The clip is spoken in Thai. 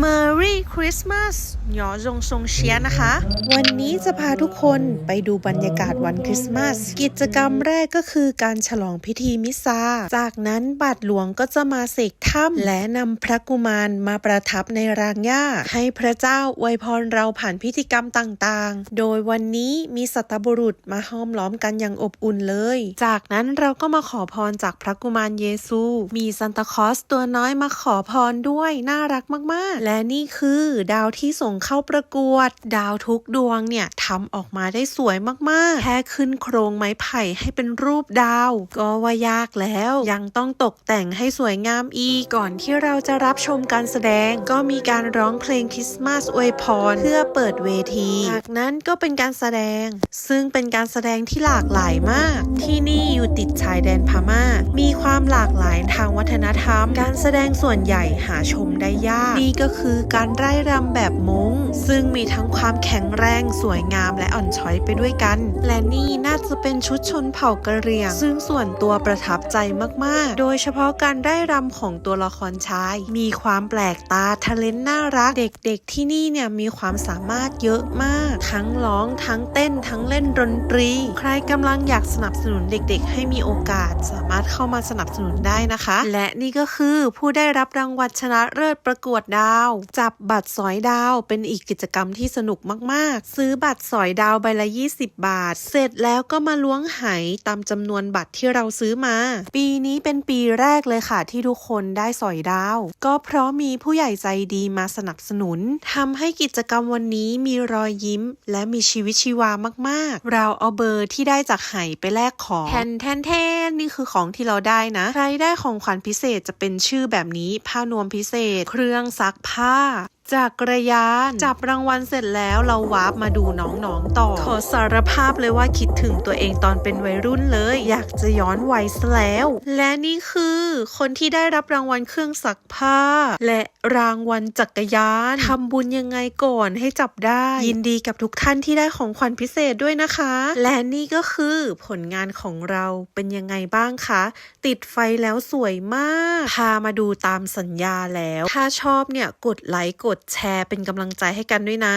Merry Christmas หยอจงซงเชียนะคะ วันนี้จะพาทุกคนไปดูบรรยากาศวันคริสต์มาส กิจกรรมแรกก็คือการฉลองพิธีมิสซา จากนั้นบาทหลวงก็จะมาเสกถ้ำและนำพระกุมารมาประทับในรางหญ้า ให้พระเจ้าอวยพรเราผ่านพิธีกรรมต่างๆ โดยวันนี้มีสัตบุรุษมาห้อมล้อมกันอย่างอบอุ่นเลย จากนั้นเราก็มาขอพรจากพระกุมารเยซู มีซันตาคลอสตัวน้อยมาขอพรด้วย น่ารักมากๆและนี่คือดาวที่ส่งเข้าประกวด ดาวทุกดวงเนี่ยทำออกมาได้สวยมากๆ แค่ขึ้นโครงไม้ไผ่ให้เป็นรูปดาว ก็ว่ายากแล้ว ยังต้องตกแต่งให้สวยงามอีก ก่อนที่เราจะรับชมการแสดง ก็มีการร้องเพลงคริสต์มาสอวยพร เพื่อเปิดเวที จากนั้นก็เป็นการแสดง ซึ่งเป็นการแสดงที่หลากหลายมาก ที่นี่อยู่ติดชายแดนพม่า มีความหลากหลายทางวัฒนธรรม การแสดงส่วนใหญ่หาชมได้ยาก นี่ก็คือการไร่รำแบบมงซึ่งมีทั้งความแข็งแรงสวยงามและอ่อนช้อยไปด้วยกัน และนี่น่าจะเป็นชุดชนเผ่ากะเหรี่ยง ซึ่งส่วนตัวประทับใจมากๆ โดยเฉพาะการไร่รำของตัวละครชาย มีความแปลกตาทะเลนน่ารัก เด็กๆที่นี่เนี่ยมีความสามารถเยอะมาก ทั้งร้องทั้งเต้นทั้งเล่นดนตรี ใครกำลังอยากสนับสนุนเด็กๆ ให้มีโอกาสสามารถเข้ามาสนับสนุนได้นะคะ และนี่ก็คือผู้ได้รับรางวัลชนะเลิศประกวดดาวจับบัตรสอยดาวเป็นอีกกิจกรรมที่สนุกมากๆ ซื้อบัตรสอยดาวใบละ 20 บาท เสร็จแล้วก็มาล้วงไหตามจำนวนบัตรที่เราซื้อมา ปีนี้เป็นปีแรกเลยค่ะ ที่ทุกคนได้สอยดาว ก็เพราะมีผู้ใหญ่ใจดีมาสนับสนุนทำให้กิจกรรมวันนี้มีรอยยิ้ม และมีชีวิตชีวามากๆ เราเอาเบอร์ที่ได้จากไหไปแลกของแทนแทนแทน นี่คือของที่เราได้นะ ใครได้ของขวัญพิเศษจะเป็นชื่อแบบนี้ ผ้านวมพิเศษ เครื่องซักผ้า จากระยาน จับรางวัลเสร็จแล้วเราวาร์ปมาดูน้องๆต่อ ขอสารภาพเลยว่าคิดถึงตัวเองตอนเป็นวัยรุ่นเลย อยากจะย้อนวัยซะแล้ว และนี่คือคนที่ได้รับรางวัลเครื่องซักผ้า และรางวัลจักรยานทำบุญยังไงก่อนให้จับได้ ยินดีกับทุกท่านที่ได้ของขวัญพิเศษด้วยนะคะ และนี่ก็คือผลงานของเราเป็นยังไงบ้างคะ ติดไฟแล้วสวยมาก พามาดูตามสัญญาแล้ว ถ้าชอบเนี่ยกดไลค์กดดแชร์เป็นกำลังใจให้กันด้วยนะ